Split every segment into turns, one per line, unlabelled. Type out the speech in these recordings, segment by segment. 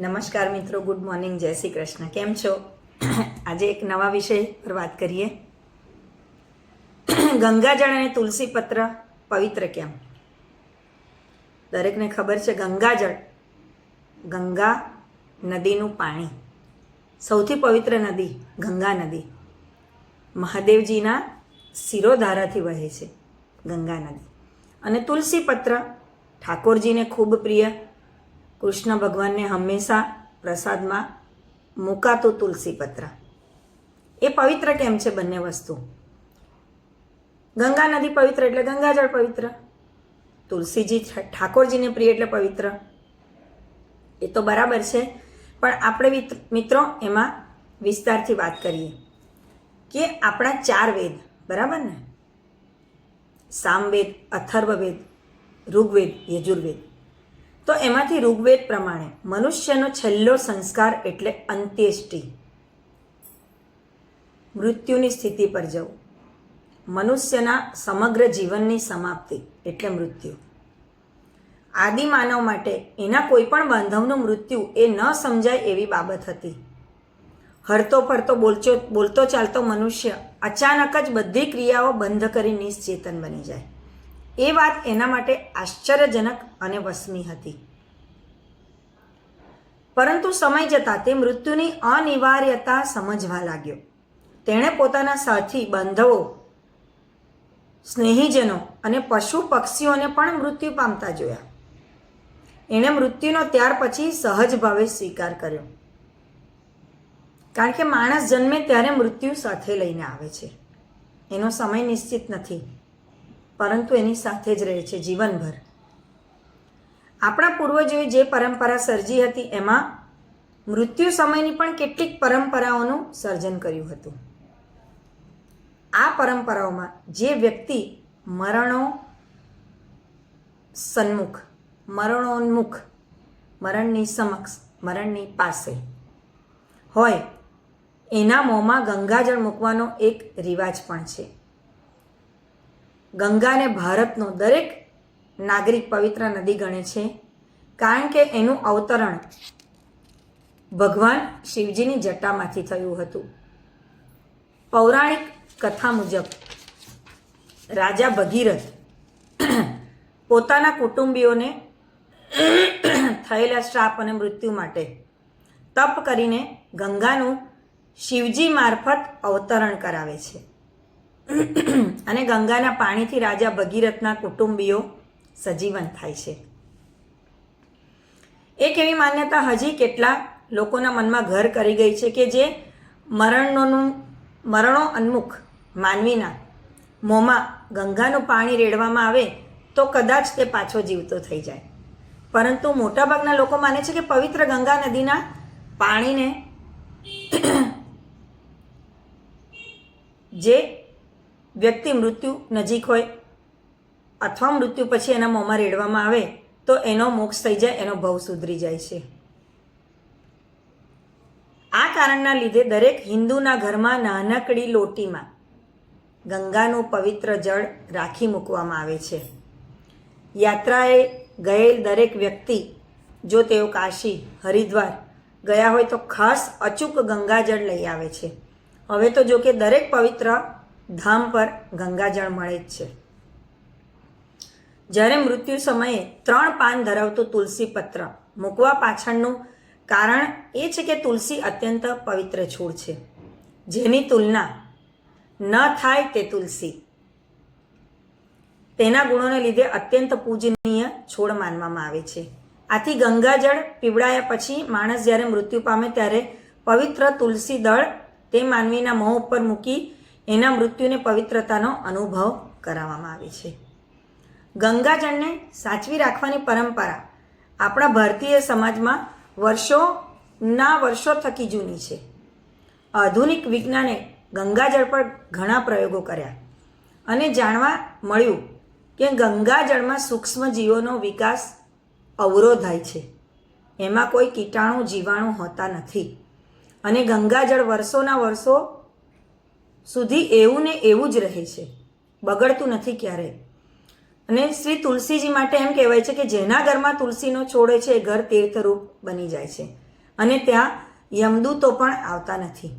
નમસ્કાર મિત્રો, good morning, જય શ્રી કૃષ્ણ. કેમ છો? આજે એક નવા વિષય પર વાત કરીએ. ગંગાજળ અને તુલસી પત્ર પવિત્ર કેમ? દરેકને ખબર છે ગંગાજળ ગંગા નદીનું પાણી. સૌથી પવિત્ર નદી, ગંગા નદી. મહાદેવજીના શિરોધારાથી વહે છે ગંગા નદી. અને તુલસી પત્ર ઠાકોરજીને ખૂબ પ્રિય કૃષ્ણ ભગવાનને હંમેશા પ્રસાદમાં મુકાતું તુલસી પત્ર એ પવિત્ર કેમ છે બંને વસ્તુ? ગંગા નદી પવિત્ર એટલે ગંગાજળ પવિત્ર? તુલસીજી ઠાકોરજીને પ્રિય એટલે પવિત્ર? એ તો બરાબર છે, પણ આપણે મિત્રો, એમાં વિસ્તારથી વાત કરીએ. કે આપણા ચાર વેદ, બરાબર ને? સામવેદ, અથર્વવેદ, ઋગ્વેદ, યજુર્વેદ. તો એમાંથી ઋગ્વેદ પ્રમાણે મનુષ્યનો છેલ્લો સંસ્કાર એટલે અંત્યેષ્ટિ. મૃત્યુની સ્થિતિ પર જવું. મનુષ્યના સમગ્ર જીવનની સમાપ્તિ એટલે મૃત્યુ. આદિ માનવ માટે એના કોઈ પણ બાંધવનું મૃત્યુ એ ન સમજાય એવી બાબત હતી. હરતો ફરતો બોલચો, બોલતો ચાલતો મનુષ્ય અચાનક જ બધી ક્રિયાઓ બંધ કરી નિશ્ચેતન બની જાય. એ વાત એના માટે આશ્ચર્યજનક અને વસમી હતી. પરંતુ સમય જતાં તે મૃત્યુની અનિવાર્યતા સમજવા લાગ્યો. તેણે પોતાના સાથી, બાંધવો, સ્નેહીજનો અને પશુ પક્ષીઓને પણ મૃત્યુ પામતા જોયા. એણે મૃત્યુનો ત્યાર પછી સહજ ભાવે સ્વીકાર કર્યો. કારણ કે માણસ જન્મે ત્યારે મૃત્યુ સાથે લઈને આવે છે. એનો સમય નિશ્ચિત નથી. પરંતુ એની સાથે જ રહે છે જીવનભર. આપણા પૂર્વજોએ જે પરંપરા સર્જી હતી, એમાં મૃત્યુ સમયની પણ કેટલીક પરંપરાઓનું સર્જન કર્યું હતું. આ પરંપરાઓમાં જે વ્યક્તિ મરણો સન્મુખ, મરણોન્મુખ, મરણની સમક્ષ, મરણની પાસે હોય, એના મોંમાં ગંગાજળ મૂકવાનો એક રિવાજ પણ છે. ગંગાને ભારતનો દરેક નાગરિક પવિત્ર નદી ગણે છે. કારણ કે એનું અવતરણ ભગવાન શિવજીની જટામાંથી થયું હતું. પૌરાણિક કથા મુજબ, રાજા ભગીરથ પોતાના કુટુંબીઓને થયેલા શ્રાપ અને મૃત્યુ માટે તપ કરીને ગંગાનું શિવજી મારફત અવતરણ કરાવે છે. અને ગંગાના પાણીથી રાજા ભગીરથના કુટુંબીઓ સજીવન થાય છે. એક એવી માન્યતા હજી કેટલા લોકોના મનમાં ઘર કરી ગઈ છે કે જે મરણોનું, મરણો અન્મુખ માનવીના મોંમાં ગંગાનું પાણી રેડવામાં આવે તો કદાચ તે પાછો જીવતો થઈ જાય. પરંતુ મોટાભાગના લોકો માને છે કે પવિત્ર ગંગા નદીના પાણીને જે વ્યક્તિ મૃત્યુ નજીક હોય અથવા મૃત્યુ પછી એના મોંમાં રેડવામાં આવે, તો એનો મોક્ષ થઈ જાય, એનો ભવ સુધરી જાય છે. આ કારણના લીધે દરેક હિન્દુના ઘરમાં નાનકડી લોટીમાં ગંગાનું પવિત્ર જળ રાખી મૂકવામાં આવે છે. યાત્રાએ ગયેલ દરેક વ્યક્તિ, જો તેઓ કાશી, હરિદ્વાર ગયા હોય તો ખાસ અચૂક ગંગાજળ લઈ આવે છે. હવે તો જો કે દરેક પવિત્ર ધામ પર ગંગાજળ મળે જ છે. જ્યારે મૃત્યુ સમયે ત્રણ પાન ધરાવતું તુલસી પત્ર મૂકવા પાછળનું કારણ એ છે કે તુલસી અત્યંત પવિત્ર છોડ છે. જેની તુલના ન થાય તે તુલસી. તેના ગુણોને લીધે અત્યંત પૂજનીય છોડ માનવામાં આવે છે. આથી ગંગાજળ પીવડાયા પછી માણસ જ્યારે મૃત્યુ પામે ત્યારે પવિત્ર તુલસી દળ તે માનવીના મોં ઉપર મૂકી એના મૃત્યુને પવિત્રતાનો અનુભવ કરાવવામાં આવે છે. ગંગાજળને સાચવી રાખવાની પરંપરા આપણા ભારતીય સમાજમાં વર્ષોના વર્ષો થકી જૂની છે. આધુનિક વિજ્ઞાને ગંગાજળ પર ઘણા પ્રયોગો કર્યા અને જાણવા મળ્યું કે ગંગાજળમાં સૂક્ષ્મજીવોનો વિકાસ અવરોધાય છે. એમાં કોઈ કીટાણુ, જીવાણુ હોતા નથી અને ગંગાજળ વર્ષોના વર્ષો સુધી એવું ને એવું જ રહે છે. બગડતું નથી ક્યારેય અને શ્રી તુલસીજી માટે એમ કહેવાય છે કે જેના ઘરમાં તુલસીનો છોડે છે, એ ઘર તીર્થરૂપ બની જાય છે. અને ત્યાં યમદૂતો પણ આવતા નથી.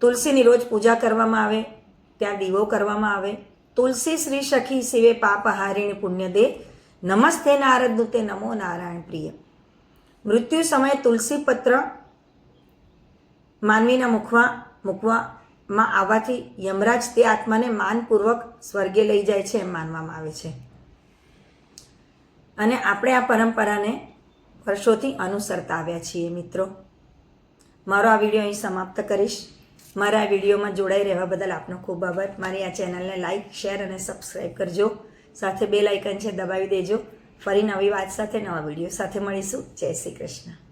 તુલસીની રોજ પૂજા કરવામાં આવે, ત્યાં દીવો કરવામાં આવે. તુલસી શ્રી સખી શિવે પાપહારિણી પુણ્ય દે. નમસ્તે નારદ તે નમો નારાયણ પ્રિય. મૃત્યુ સમયે તુલસી પત્ર માનવીના મુખમાં મૂકવામાં આવવાથી યમરાજ તે આત્માને માનપૂર્વક સ્વર્ગે લઈ જાય છે એમ માનવામાં આવે છે. અને આપણે આ પરંપરાને વર્ષોથી અનુસરતા આવ્યા છીએ મિત્રો. મારો આ વીડિયો અહીં સમાપ્ત કરીશ. મારા આ વિડીયોમાં જોડાઈ રહેવા બદલ આપનો ખૂબ આભાર. મારી આ ચેનલને લાઇક શેર અને સબસ્ક્રાઈબ કરજો. સાથે બે લાઇકન છે, દબાવી દેજો. ફરી નવી વાત સાથે, નવા વીડિયો સાથે મળીશું. જય શ્રી કૃષ્ણ.